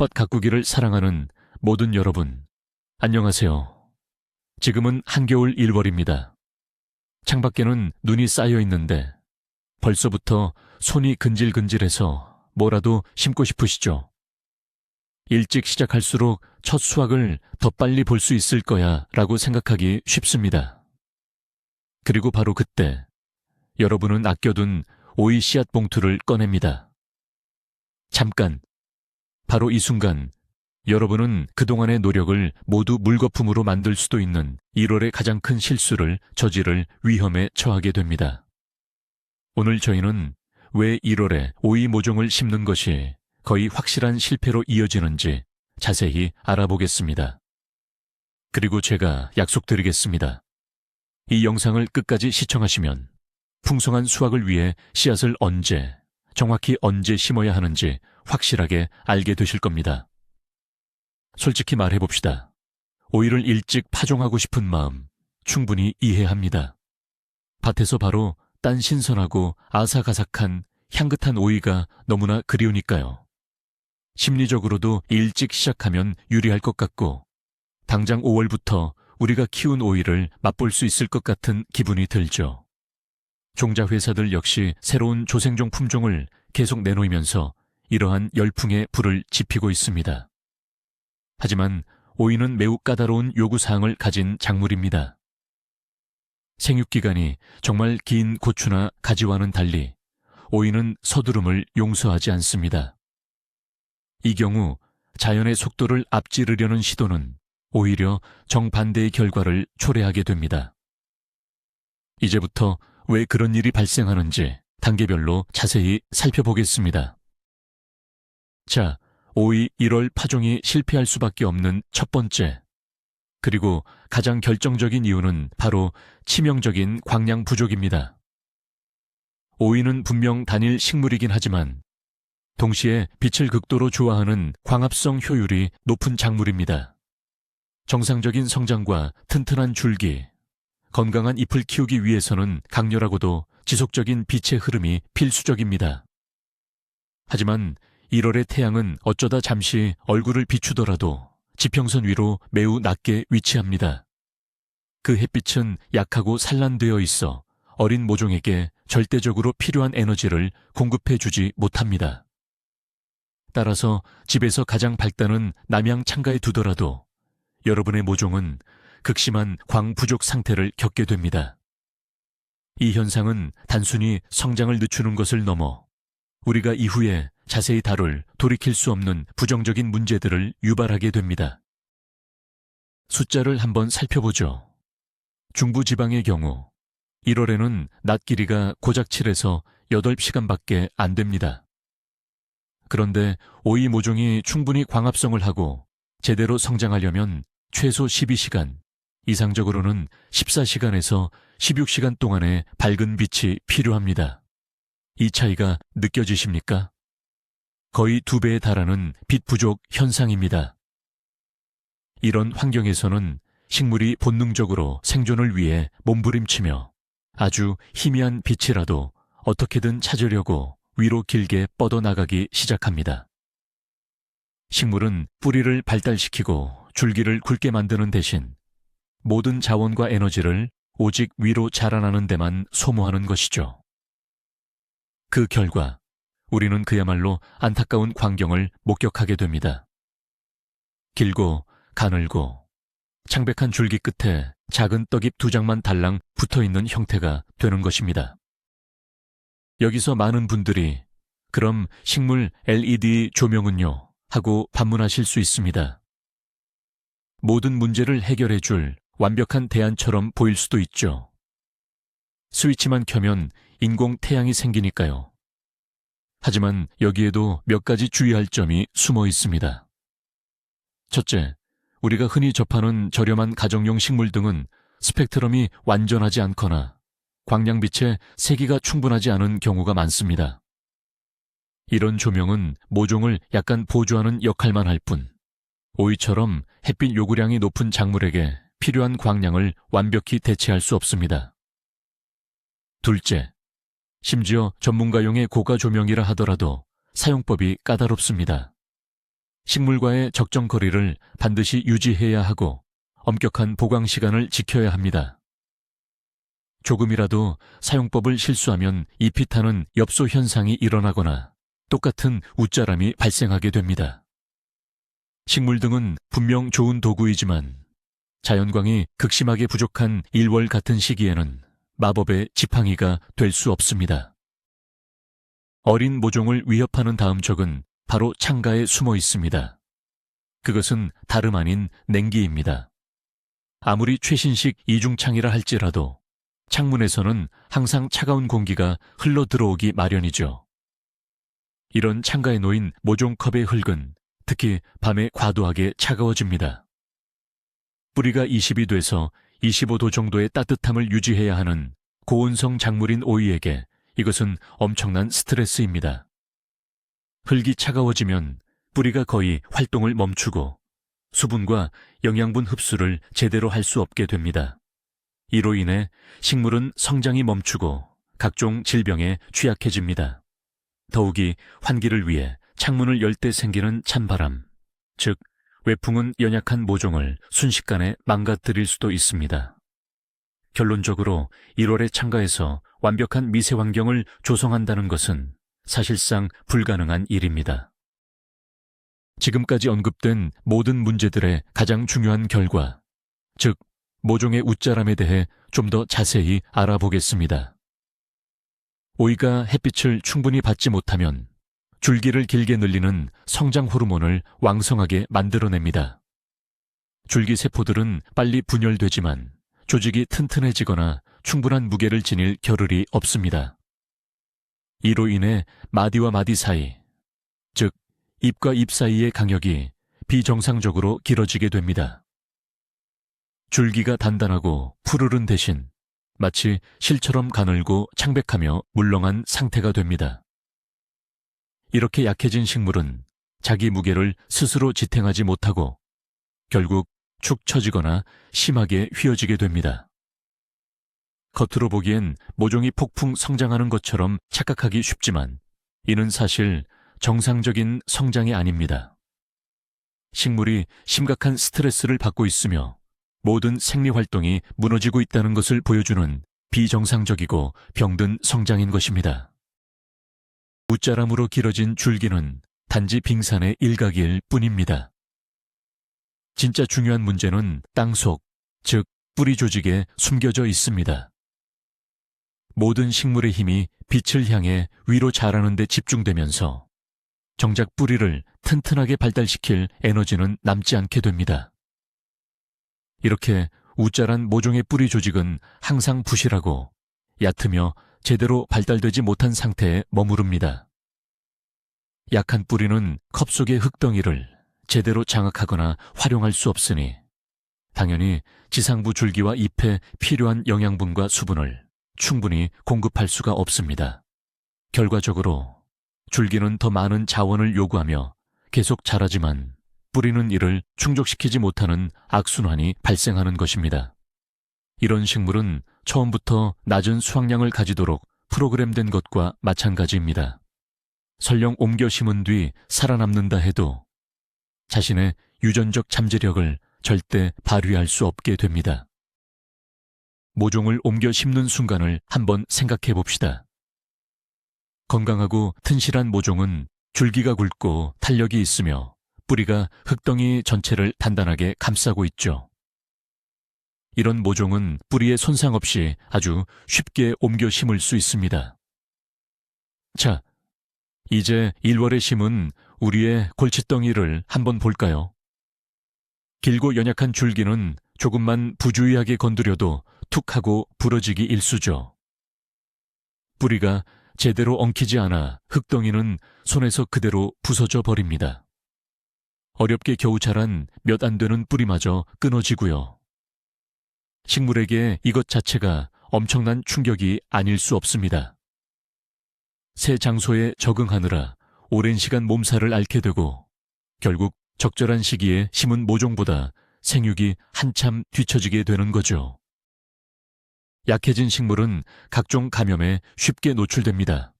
텃밭 가꾸기를 사랑하는 모든 여러분, 안녕하세요. 지금은 한겨울 1월입니다. 창밖에는 눈이 쌓여 있는데 벌써부터 손이 근질근질해서 뭐라도 심고 싶으시죠? 일찍 시작할수록 첫 수확을 더 빨리 볼 수 있을 거야 라고 생각하기 쉽습니다. 그리고 바로 그때 여러분은 아껴둔 오이 씨앗 봉투를 꺼냅니다. 잠깐, 바로 이 순간 여러분은 그동안의 노력을 모두 물거품으로 만들 수도 있는 1월의 가장 큰 실수를 저지를 위험에 처하게 됩니다. 오늘 저희는 왜 1월에 오이 모종을 심는 것이 거의 확실한 실패로 이어지는지 자세히 알아보겠습니다. 그리고 제가 약속드리겠습니다. 이 영상을 끝까지 시청하시면 풍성한 수확을 위해 씨앗을 언제, 정확히 언제 심어야 하는지 확실하게 알게 되실 겁니다. 솔직히 말해봅시다. 오이를 일찍 파종하고 싶은 마음 충분히 이해합니다. 밭에서 바로 딴 신선하고 아삭아삭한 향긋한 오이가 너무나 그리우니까요. 심리적으로도 일찍 시작하면 유리할 것 같고, 당장 5월부터 우리가 키운 오이를 맛볼 수 있을 것 같은 기분이 들죠. 종자회사들 역시 새로운 조생종 품종을 계속 내놓으면서 이러한 열풍에 불을 지피고 있습니다. 하지만 오이는 매우 까다로운 요구사항을 가진 작물입니다. 생육기간이 정말 긴 고추나 가지와는 달리 오이는 서두름을 용서하지 않습니다. 이 경우 자연의 속도를 앞지르려는 시도는 오히려 정반대의 결과를 초래하게 됩니다. 이제부터 왜 그런 일이 발생하는지 단계별로 자세히 살펴보겠습니다. 자, 오이 1월 파종이 실패할 수밖에 없는 첫 번째. 그리고 가장 결정적인 이유는 바로 치명적인 광량 부족입니다. 오이는 분명 단일 식물이긴 하지만 동시에 빛을 극도로 좋아하는 광합성 효율이 높은 작물입니다. 정상적인 성장과 튼튼한 줄기, 건강한 잎을 키우기 위해서는 강렬하고도 지속적인 빛의 흐름이 필수적입니다. 하지만 1월의 태양은 어쩌다 잠시 얼굴을 비추더라도 지평선 위로 매우 낮게 위치합니다. 그 햇빛은 약하고 산란되어 있어 어린 모종에게 절대적으로 필요한 에너지를 공급해 주지 못합니다. 따라서 집에서 가장 밝다는 남양 창가에 두더라도 여러분의 모종은 극심한 광 부족 상태를 겪게 됩니다. 이 현상은 단순히 성장을 늦추는 것을 넘어 우리가 이후에 자세히 다룰 돌이킬 수 없는 부정적인 문제들을 유발하게 됩니다. 숫자를 한번 살펴보죠. 중부 지방의 경우 1월에는 낮 길이가 고작 7에서 8시간밖에 안 됩니다. 그런데 오이 모종이 충분히 광합성을 하고 제대로 성장하려면 최소 12시간, 이상적으로는 14시간에서 16시간 동안의 밝은 빛이 필요합니다. 이 차이가 느껴지십니까? 거의 두 배에 달하는 빛 부족 현상입니다. 이런 환경에서는 식물이 본능적으로 생존을 위해 몸부림치며 아주 희미한 빛이라도 어떻게든 찾으려고 위로 길게 뻗어나가기 시작합니다. 식물은 뿌리를 발달시키고 줄기를 굵게 만드는 대신 모든 자원과 에너지를 오직 위로 자라나는 데만 소모하는 것이죠. 그 결과 우리는 그야말로 안타까운 광경을 목격하게 됩니다. 길고 가늘고 창백한 줄기 끝에 작은 떡잎 두 장만 달랑 붙어 있는 형태가 되는 것입니다. 여기서 많은 분들이 그럼 식물 LED 조명은요? 하고 반문하실 수 있습니다. 모든 문제를 해결해 줄 완벽한 대안처럼 보일 수도 있죠. 스위치만 켜면 인공 태양이 생기니까요. 하지만 여기에도 몇 가지 주의할 점이 숨어 있습니다. 첫째, 우리가 흔히 접하는 저렴한 가정용 식물 등은 스펙트럼이 완전하지 않거나 광량빛에 세기가 충분하지 않은 경우가 많습니다. 이런 조명은 모종을 약간 보조하는 역할만 할 뿐, 오이처럼 햇빛 요구량이 높은 작물에게 필요한 광량을 완벽히 대체할 수 없습니다. 둘째, 심지어 전문가용의 고가 조명이라 하더라도 사용법이 까다롭습니다. 식물과의 적정 거리를 반드시 유지해야 하고 엄격한 보강 시간을 지켜야 합니다. 조금이라도 사용법을 실수하면 잎이 타는 엽소 현상이 일어나거나 똑같은 웃자람이 발생하게 됩니다. 식물 등은 분명 좋은 도구이지만 자연광이 극심하게 부족한 1월 같은 시기에는 마법의 지팡이가 될 수 없습니다. 어린 모종을 위협하는 다음 적은 바로 창가에 숨어 있습니다. 그것은 다름 아닌 냉기입니다. 아무리 최신식 이중창이라 할지라도 창문에서는 항상 차가운 공기가 흘러 들어오기 마련이죠. 이런 창가에 놓인 모종컵의 흙은 특히 밤에 과도하게 차가워집니다. 뿌리가 20이 돼서 25도 정도의 따뜻함을 유지해야 하는 고온성 작물인 오이에게 이것은 엄청난 스트레스입니다. 흙이 차가워지면 뿌리가 거의 활동을 멈추고 수분과 영양분 흡수를 제대로 할 수 없게 됩니다. 이로 인해 식물은 성장이 멈추고 각종 질병에 취약해집니다. 더욱이 환기를 위해 창문을 열 때 생기는 찬바람, 즉 외풍은 연약한 모종을 순식간에 망가뜨릴 수도 있습니다. 결론적으로 1월의 창가에서 완벽한 미세 환경을 조성한다는 것은 사실상 불가능한 일입니다. 지금까지 언급된 모든 문제들의 가장 중요한 결과, 즉, 모종의 웃자람에 대해 좀 더 자세히 알아보겠습니다. 오이가 햇빛을 충분히 받지 못하면 줄기를 길게 늘리는 성장 호르몬을 왕성하게 만들어냅니다. 줄기 세포들은 빨리 분열되지만 조직이 튼튼해지거나 충분한 무게를 지닐 겨를이 없습니다. 이로 인해 마디와 마디 사이, 즉 잎과 잎 사이의 간격이 비정상적으로 길어지게 됩니다. 줄기가 단단하고 푸르른 대신 마치 실처럼 가늘고 창백하며 물렁한 상태가 됩니다. 이렇게 약해진 식물은 자기 무게를 스스로 지탱하지 못하고 결국 축 처지거나 심하게 휘어지게 됩니다. 겉으로 보기엔 모종이 폭풍 성장하는 것처럼 착각하기 쉽지만 이는 사실 정상적인 성장이 아닙니다. 식물이 심각한 스트레스를 받고 있으며 모든 생리 활동이 무너지고 있다는 것을 보여주는 비정상적이고 병든 성장인 것입니다. 웃자람으로 길어진 줄기는 단지 빙산의 일각일 뿐입니다. 진짜 중요한 문제는 땅 속, 즉 뿌리 조직에 숨겨져 있습니다. 모든 식물의 힘이 빛을 향해 위로 자라는 데 집중되면서 정작 뿌리를 튼튼하게 발달시킬 에너지는 남지 않게 됩니다. 이렇게 우짜란 모종의 뿌리 조직은 항상 부실하고 얕으며 제대로 발달되지 못한 상태에 머무릅니다. 약한 뿌리는 컵 속의 흙덩이를 제대로 장악하거나 활용할 수 없으니 당연히 지상부 줄기와 잎에 필요한 영양분과 수분을 충분히 공급할 수가 없습니다. 결과적으로 줄기는 더 많은 자원을 요구하며 계속 자라지만 뿌리는 이를 충족시키지 못하는 악순환이 발생하는 것입니다. 이런 식물은 처음부터 낮은 수확량을 가지도록 프로그램된 것과 마찬가지입니다. 설령 옮겨 심은 뒤 살아남는다 해도 자신의 유전적 잠재력을 절대 발휘할 수 없게 됩니다. 모종을 옮겨 심는 순간을 한번 생각해 봅시다. 건강하고 튼실한 모종은 줄기가 굵고 탄력이 있으며 뿌리가 흙덩이 전체를 단단하게 감싸고 있죠. 이런 모종은 뿌리에 손상 없이 아주 쉽게 옮겨 심을 수 있습니다. 자, 이제 1월에 심은 우리의 골칫덩이를 한번 볼까요? 길고 연약한 줄기는 조금만 부주의하게 건드려도 툭 하고 부러지기 일쑤죠. 뿌리가 제대로 엉키지 않아 흙덩이는 손에서 그대로 부서져 버립니다. 어렵게 겨우 자란 몇 안 되는 뿌리마저 끊어지고요. 식물에게 이것 자체가 엄청난 충격이 아닐 수 없습니다. 새 장소에 적응하느라 오랜 시간 몸살을 앓게 되고 결국 적절한 시기에 심은 모종보다 생육이 한참 뒤처지게 되는 거죠. 약해진 식물은 각종 감염에 쉽게 노출됩니다.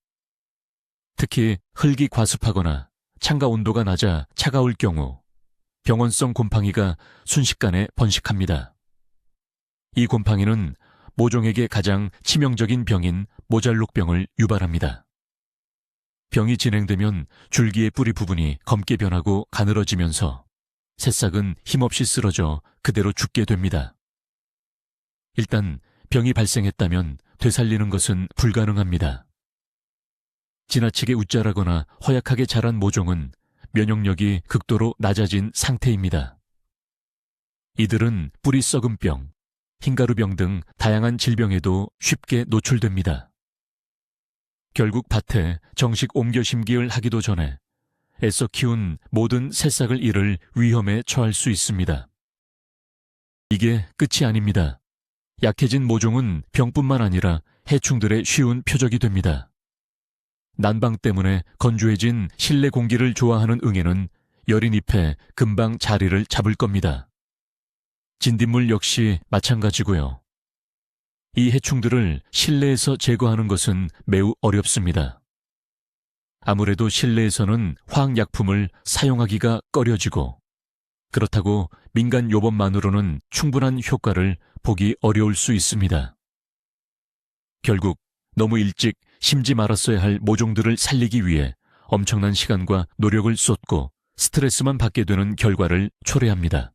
특히 흙이 과습하거나 창가 온도가 낮아 차가울 경우 병원성 곰팡이가 순식간에 번식합니다. 이 곰팡이는 모종에게 가장 치명적인 병인 모잘록병을 유발합니다. 병이 진행되면 줄기의 뿌리 부분이 검게 변하고 가늘어지면서 새싹은 힘없이 쓰러져 그대로 죽게 됩니다. 일단 병이 발생했다면 되살리는 것은 불가능합니다. 지나치게 웃자라거나 허약하게 자란 모종은 면역력이 극도로 낮아진 상태입니다. 이들은 뿌리 썩은 병, 흰가루병 등 다양한 질병에도 쉽게 노출됩니다. 결국 밭에 정식 옮겨 심기를 하기도 전에 애써 키운 모든 새싹을 잃을 위험에 처할 수 있습니다. 이게 끝이 아닙니다. 약해진 모종은 병뿐만 아니라 해충들의 쉬운 표적이 됩니다. 난방 때문에 건조해진 실내 공기를 좋아하는 응애는 여린 잎에 금방 자리를 잡을 겁니다. 진딧물 역시 마찬가지고요. 이 해충들을 실내에서 제거하는 것은 매우 어렵습니다. 아무래도 실내에서는 화학약품을 사용하기가 꺼려지고 그렇다고 민간 요법만으로는 충분한 효과를 보기 어려울 수 있습니다. 결국 너무 일찍 심지 말았어야 할 모종들을 살리기 위해 엄청난 시간과 노력을 쏟고 스트레스만 받게 되는 결과를 초래합니다.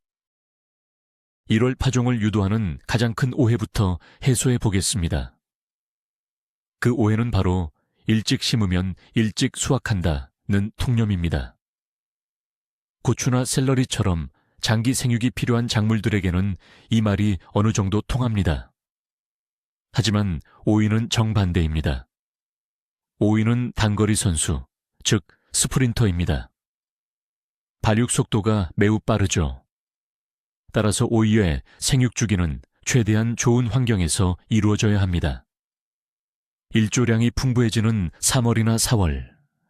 1월 파종을 유도하는 가장 큰 오해부터 해소해 보겠습니다. 그 오해는 바로 일찍 심으면 일찍 수확한다는 통념입니다. 고추나 샐러리처럼 장기 생육이 필요한 작물들에게는 이 말이 어느 정도 통합니다. 하지만 오이는 정반대입니다. 오이는 단거리 선수, 즉 스프린터입니다. 발육 속도가 매우 빠르죠. 따라서 오이의 생육 주기는 최대한 좋은 환경에서 이루어져야 합니다. 일조량이 풍부해지는 3월이나 4월,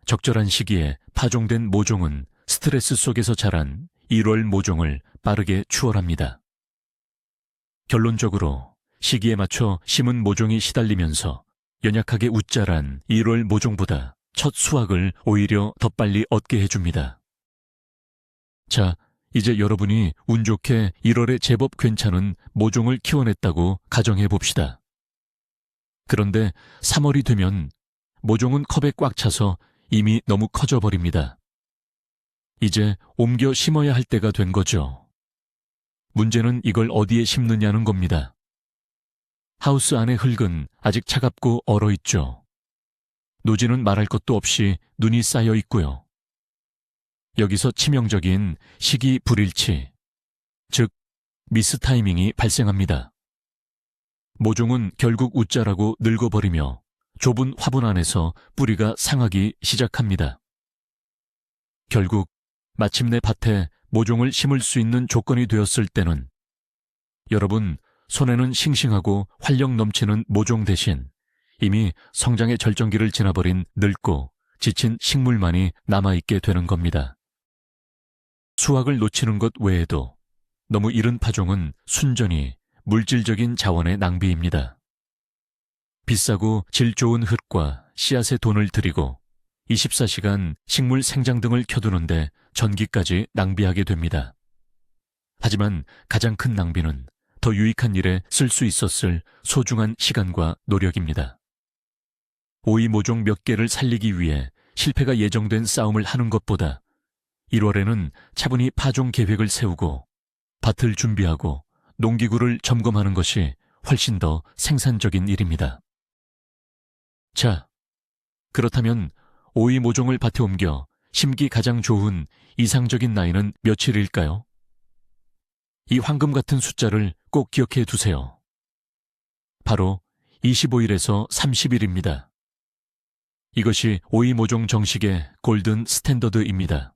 적절한 시기에 파종된 모종은 스트레스 속에서 자란 1월 모종을 빠르게 추월합니다. 결론적으로 시기에 맞춰 심은 모종이 시달리면서 연약하게 웃자란 1월 모종보다 첫 수확을 오히려 더 빨리 얻게 해줍니다. 자, 이제 여러분이 운 좋게 1월에 제법 괜찮은 모종을 키워냈다고 가정해 봅시다. 그런데 3월이 되면 모종은 컵에 꽉 차서 이미 너무 커져 버립니다. 이제 옮겨 심어야 할 때가 된 거죠. 문제는 이걸 어디에 심느냐는 겁니다. 하우스 안의 흙은 아직 차갑고 얼어 있죠. 노지는 말할 것도 없이 눈이 쌓여 있고요. 여기서 치명적인 시기 불일치, 즉 미스 타이밍이 발생합니다. 모종은 결국 웃자라고 늙어버리며 좁은 화분 안에서 뿌리가 상하기 시작합니다. 결국 마침내 밭에 모종을 심을 수 있는 조건이 되었을 때는 여러분 손에는 싱싱하고 활력 넘치는 모종 대신 이미 성장의 절정기를 지나버린 늙고 지친 식물만이 남아있게 되는 겁니다. 수확을 놓치는 것 외에도 너무 이른 파종은 순전히 물질적인 자원의 낭비입니다. 비싸고 질 좋은 흙과 씨앗에 돈을 들이고 24시간 식물 생장 등을 켜두는데 전기까지 낭비하게 됩니다. 하지만 가장 큰 낭비는 더 유익한 일에 쓸 수 있었을 소중한 시간과 노력입니다. 오이 모종 몇 개를 살리기 위해 실패가 예정된 싸움을 하는 것보다 1월에는 차분히 파종 계획을 세우고 밭을 준비하고 농기구를 점검하는 것이 훨씬 더 생산적인 일입니다. 자, 그렇다면 오이 모종을 밭에 옮겨 심기 가장 좋은 이상적인 나이는 며칠일까요? 이 황금 같은 숫자를 꼭 기억해 두세요. 바로 25일에서 30일입니다. 이것이 오이 모종 정식의 골든 스탠더드입니다.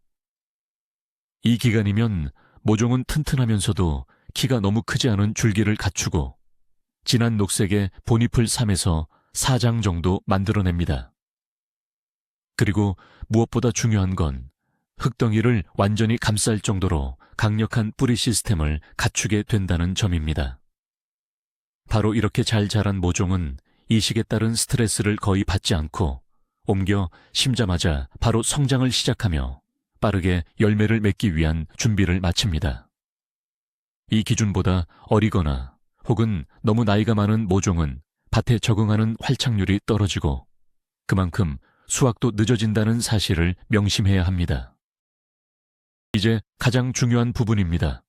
이 기간이면 모종은 튼튼하면서도 키가 너무 크지 않은 줄기를 갖추고 진한 녹색의 본잎을 삼에서 4장 정도 만들어냅니다. 그리고 무엇보다 중요한 건 흙덩이를 완전히 감쌀 정도로 강력한 뿌리 시스템을 갖추게 된다는 점입니다. 바로 이렇게 잘 자란 모종은 이식에 따른 스트레스를 거의 받지 않고 옮겨 심자마자 바로 성장을 시작하며 빠르게 열매를 맺기 위한 준비를 마칩니다. 이 기준보다 어리거나 혹은 너무 나이가 많은 모종은 밭에 적응하는 활착률이 떨어지고 그만큼 수확도 늦어진다는 사실을 명심해야 합니다. 이제 가장 중요한 부분입니다.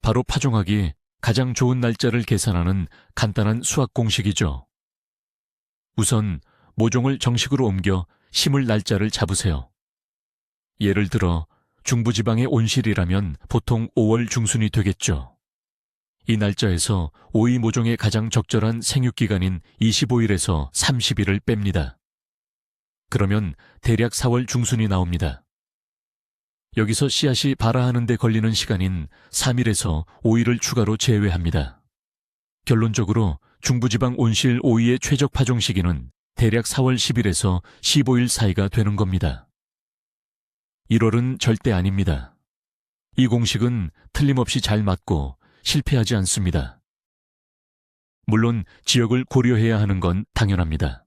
바로 파종하기 가장 좋은 날짜를 계산하는 간단한 수학 공식이죠. 우선 모종을 정식으로 옮겨 심을 날짜를 잡으세요. 예를 들어 중부지방의 온실이라면 보통 5월 중순이 되겠죠. 이 날짜에서 오이 모종의 가장 적절한 생육기간인 25일에서 30일을 뺍니다. 그러면 대략 4월 중순이 나옵니다. 여기서 씨앗이 발아하는 데 걸리는 시간인 3일에서 5일을 추가로 제외합니다. 결론적으로 중부지방 온실 오이의 최적 파종 시기는 대략 4월 10일에서 15일 사이가 되는 겁니다. 1월은 절대 아닙니다. 이 공식은 틀림없이 잘 맞고 실패하지 않습니다. 물론 지역을 고려해야 하는 건 당연합니다.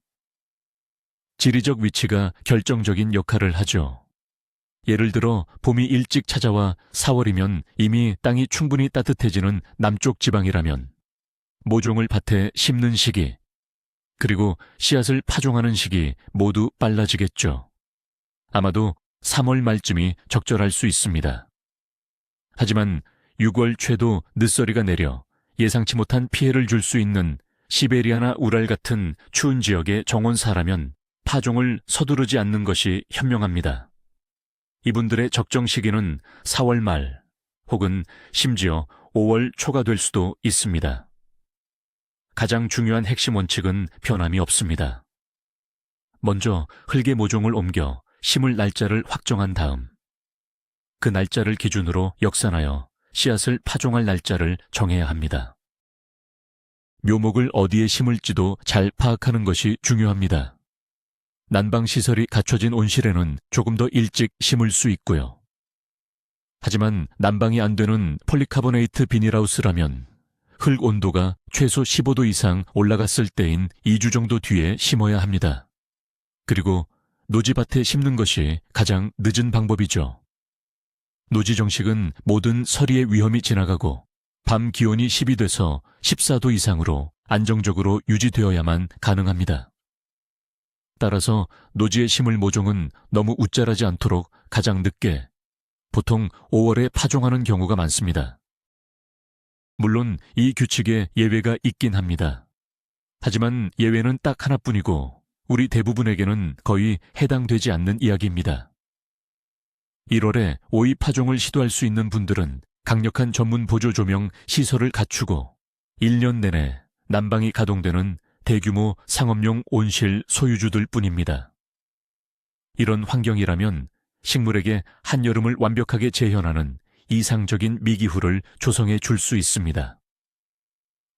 지리적 위치가 결정적인 역할을 하죠. 예를 들어 봄이 일찍 찾아와 4월이면 이미 땅이 충분히 따뜻해지는 남쪽 지방이라면 모종을 밭에 심는 시기, 그리고 씨앗을 파종하는 시기 모두 빨라지겠죠. 아마도 3월 말쯤이 적절할 수 있습니다. 하지만 6월 최도 늦서리가 내려 예상치 못한 피해를 줄 수 있는 시베리아나 우랄 같은 추운 지역의 정원사라면 파종을 서두르지 않는 것이 현명합니다. 이분들의 적정 시기는 4월 말 혹은 심지어 5월 초가 될 수도 있습니다. 가장 중요한 핵심 원칙은 변함이 없습니다. 먼저 흙의 모종을 옮겨 심을 날짜를 확정한 다음 그 날짜를 기준으로 역산하여 씨앗을 파종할 날짜를 정해야 합니다. 묘목을 어디에 심을지도 잘 파악하는 것이 중요합니다. 난방시설이 갖춰진 온실에는 조금 더 일찍 심을 수 있고요. 하지만 난방이 안 되는 폴리카보네이트 비닐하우스라면 흙 온도가 최소 15도 이상 올라갔을 때인 2주 정도 뒤에 심어야 합니다. 그리고 노지밭에 심는 것이 가장 늦은 방법이죠. 노지 정식은 모든 서리의 위험이 지나가고 밤 기온이 10이 돼서 14도 이상으로 안정적으로 유지되어야만 가능합니다. 따라서 노지에 심을 모종은 너무 웃자라지 않도록 가장 늦게 보통 5월에 파종하는 경우가 많습니다. 물론 이 규칙에 예외가 있긴 합니다. 하지만 예외는 딱 하나뿐이고 우리 대부분에게는 거의 해당되지 않는 이야기입니다. 1월에 오이 파종을 시도할 수 있는 분들은 강력한 전문 보조 조명 시설을 갖추고 1년 내내 난방이 가동되는 대규모 상업용 온실 소유주들 뿐입니다. 이런 환경이라면 식물에게 한여름을 완벽하게 재현하는 이상적인 미기후를 조성해 줄 수 있습니다.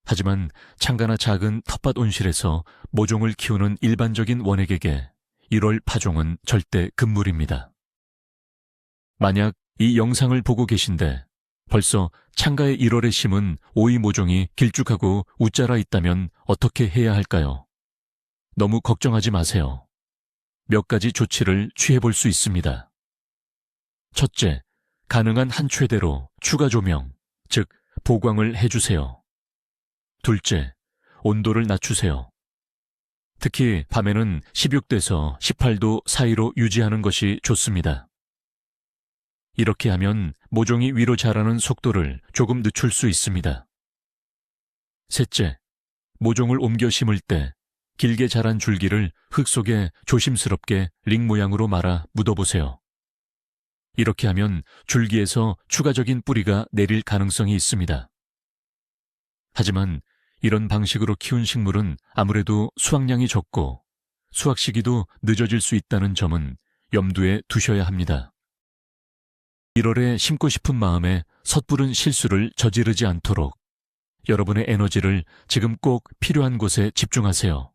하지만 창가나 작은 텃밭 온실에서 모종을 키우는 일반적인 원액에게 1월 파종은 절대 금물입니다. 만약 이 영상을 보고 계신데 벌써 창가의 1월에 심은 오이 모종이 길쭉하고 웃자라 있다면 어떻게 해야 할까요? 너무 걱정하지 마세요. 몇 가지 조치를 취해 볼 수 있습니다. 첫째, 가능한 한 최대로 추가 조명, 즉 보광을 해주세요. 둘째, 온도를 낮추세요. 특히 밤에는 16도에서 18도 사이로 유지하는 것이 좋습니다. 이렇게 하면 모종이 위로 자라는 속도를 조금 늦출 수 있습니다. 셋째, 모종을 옮겨 심을 때 길게 자란 줄기를 흙 속에 조심스럽게 링 모양으로 말아 묻어보세요. 이렇게 하면 줄기에서 추가적인 뿌리가 내릴 가능성이 있습니다. 하지만 이런 방식으로 키운 식물은 아무래도 수확량이 적고 수확 시기도 늦어질 수 있다는 점은 염두에 두셔야 합니다. 1월에 심고 싶은 마음에 섣부른 실수를 저지르지 않도록 여러분의 에너지를 지금 꼭 필요한 곳에 집중하세요.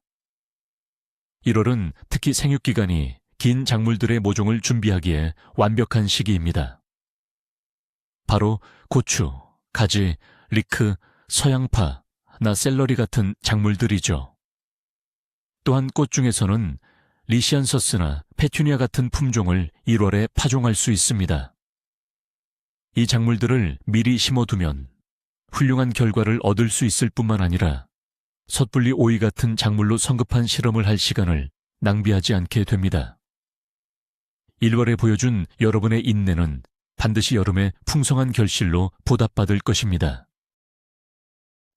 1월은 특히 생육기간이 긴 작물들의 모종을 준비하기에 완벽한 시기입니다. 바로 고추, 가지, 리크, 서양파, 나 샐러리 같은 작물들이죠. 또한 꽃 중에서는 리시안서스나 페튜니아 같은 품종을 1월에 파종할 수 있습니다. 이 작물들을 미리 심어두면 훌륭한 결과를 얻을 수 있을 뿐만 아니라 섣불리 오이 같은 작물로 성급한 실험을 할 시간을 낭비하지 않게 됩니다. 1월에 보여준 여러분의 인내는 반드시 여름에 풍성한 결실로 보답받을 것입니다.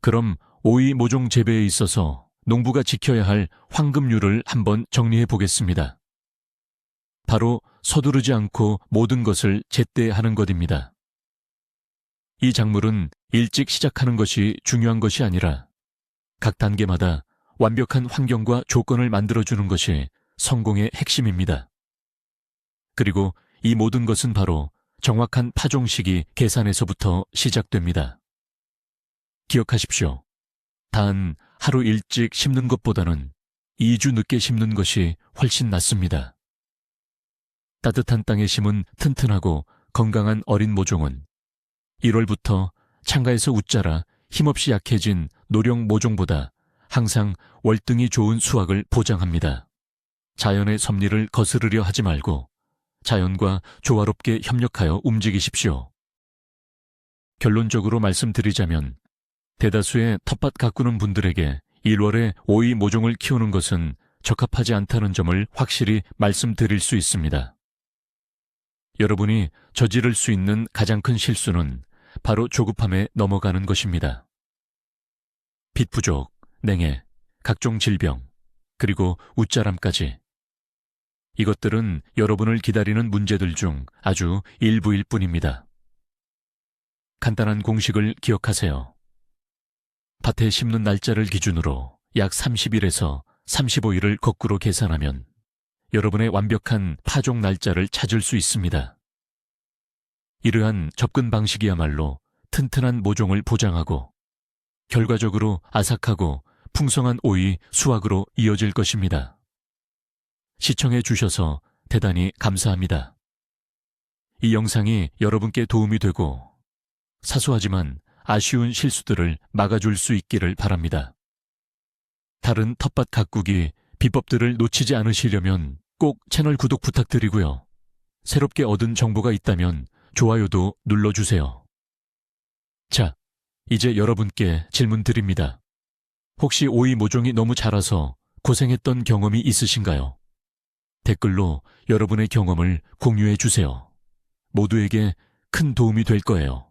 그럼 오이 모종 재배에 있어서 농부가 지켜야 할 황금률을 한번 정리해 보겠습니다. 바로 서두르지 않고 모든 것을 제때 하는 것입니다. 이 작물은 일찍 시작하는 것이 중요한 것이 아니라 각 단계마다 완벽한 환경과 조건을 만들어주는 것이 성공의 핵심입니다. 그리고 이 모든 것은 바로 정확한 파종 시기 계산에서부터 시작됩니다. 기억하십시오. 단 하루 일찍 심는 것보다는 2주 늦게 심는 것이 훨씬 낫습니다. 따뜻한 땅에 심은 튼튼하고 건강한 어린 모종은 1월부터 창가에서 웃자라 힘없이 약해진 노령 모종보다 항상 월등히 좋은 수확을 보장합니다. 자연의 섭리를 거스르려 하지 말고 자연과 조화롭게 협력하여 움직이십시오. 결론적으로 말씀드리자면 대다수의 텃밭 가꾸는 분들에게 1월에 오이 모종을 키우는 것은 적합하지 않다는 점을 확실히 말씀드릴 수 있습니다. 여러분이 저지를 수 있는 가장 큰 실수는 바로 조급함에 넘어가는 것입니다. 빛 부족, 냉해, 각종 질병, 그리고 웃자람까지. 이것들은 여러분을 기다리는 문제들 중 아주 일부일 뿐입니다. 간단한 공식을 기억하세요. 밭에 심는 날짜를 기준으로 약 30일에서 35일을 거꾸로 계산하면 여러분의 완벽한 파종 날짜를 찾을 수 있습니다. 이러한 접근 방식이야말로 튼튼한 모종을 보장하고 결과적으로 아삭하고 풍성한 오이 수확으로 이어질 것입니다. 시청해 주셔서 대단히 감사합니다. 이 영상이 여러분께 도움이 되고 사소하지만 아쉬운 실수들을 막아줄 수 있기를 바랍니다. 다른 텃밭 가꾸기 비법들을 놓치지 않으시려면 꼭 채널 구독 부탁드리고요. 새롭게 얻은 정보가 있다면 좋아요도 눌러주세요. 자, 이제 여러분께 질문 드립니다. 혹시 오이 모종이 너무 자라서 고생했던 경험이 있으신가요? 댓글로 여러분의 경험을 공유해 주세요. 모두에게 큰 도움이 될 거예요.